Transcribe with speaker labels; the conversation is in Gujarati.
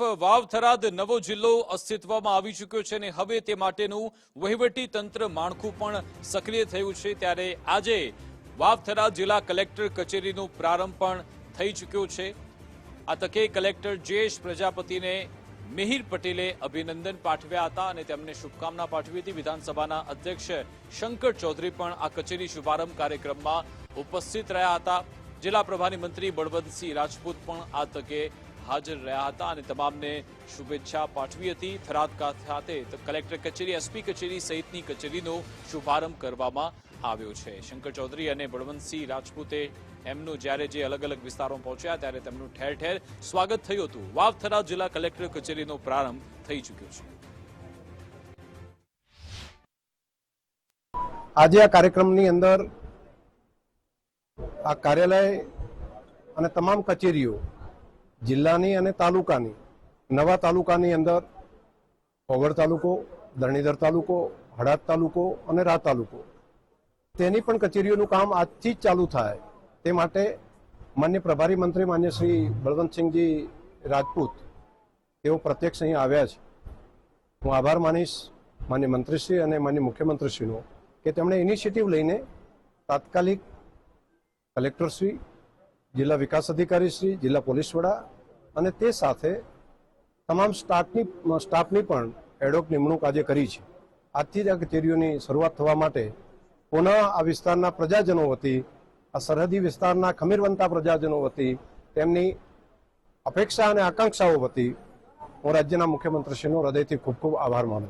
Speaker 1: તરફ વાવથરાદ નવો જિલ્લો અસ્તિત્વમાં આવી ચૂક્યો છે અને હવે તે માટેનું વહીવટી તંત્ર માળખું પણ સક્રિય થયું છે. ત્યારે આજે વાવથરા જિલ્લા કલેક્ટર કચેરીનો પ્રારંભ પણ થઈ ચૂક્યો છે. આ તકે કલેક્ટર જયેશ પ્રજાપતિને મિહિર પટેલે અભિનંદન પાઠવ્યા હતા અને તેમને શુભકામના પાઠવી હતી. વિધાનસભાના અધ્યક્ષ શંકર ચૌધરી પણ આ કચેરી શુભારંભ કાર્યક્રમમાં ઉપસ્થિત રહ્યા હતા. જિલ્લા પ્રભારી મંત્રી બળવંતસિંહ રાજપૂત પણ આ તકે હાજર રહ્યા હતા અને તમામને શુભેચ્છા પાઠવી હતી. થરાદ ખાતે કલેક્ટર કચેરી, એસપી કચેરી સહિતની કચેરીનો શુભારંભ કરવામાં આવ્યો છે. શંકર ચૌધરી અને બળવંતસિંહ રાજપૂતે એમનું જ્યારે જે અલગ અલગ વિસ્તારોમાં પહોંચ્યા ત્યારે તેમનું ઠેર ઠેર સ્વાગત થયું હતું. વાવ થરાદ જિલ્લા કલેક્ટર કચેરીનો પ્રારંભ થઈ ચૂક્યો છે.
Speaker 2: આજે આ કાર્યક્રમની અંદર આ કાર્યાલય અને તમામ કચેરીઓ જિલ્લાની અને તાલુકાની, નવા તાલુકાની અંદર ઓગળ તાલુકો ધરણીધર તાલુકો હડાદ તાલુકો અને રા તાલુકો. તેની પણ કચેરીઓનું કામ આજથી જ ચાલુ થાય. તે માટે માન્ય પ્રભારી મંત્રી માન્ય શ્રી બળવંતસિંહજી રાજપૂત તેઓ પ્રત્યક્ષ અહીં આવ્યા છે. હું આભાર માનીશ માન્ય મંત્રીશ્રી અને માન્ય મુખ્યમંત્રીશ્રીનો કે તેમણે ઇનિશિયેટિવ લઈને તાત્કાલિક કલેક્ટરશ્રી જિલ્લા વિકાસ અધિકારી શ્રી, જિલ્લા પોલીસ વડા અને તે સાથે તમામ સ્ટાફની સ્ટાફની પણ એડોક નિમણૂક આજે કરી છે. આજથી જ આ કચેરીઓની શરૂઆત થવા માટે પુનઃ આ વિસ્તારના પ્રજાજનો વતી, આ સરહદી વિસ્તારના ખમીરવંતા પ્રજાજનો વતી, તેમની અપેક્ષા અને આકાંક્ષાઓ વતી હું રાજ્યના મુખ્યમંત્રીશ્રીનો હૃદયથી ખૂબ ખૂબ આભાર માનું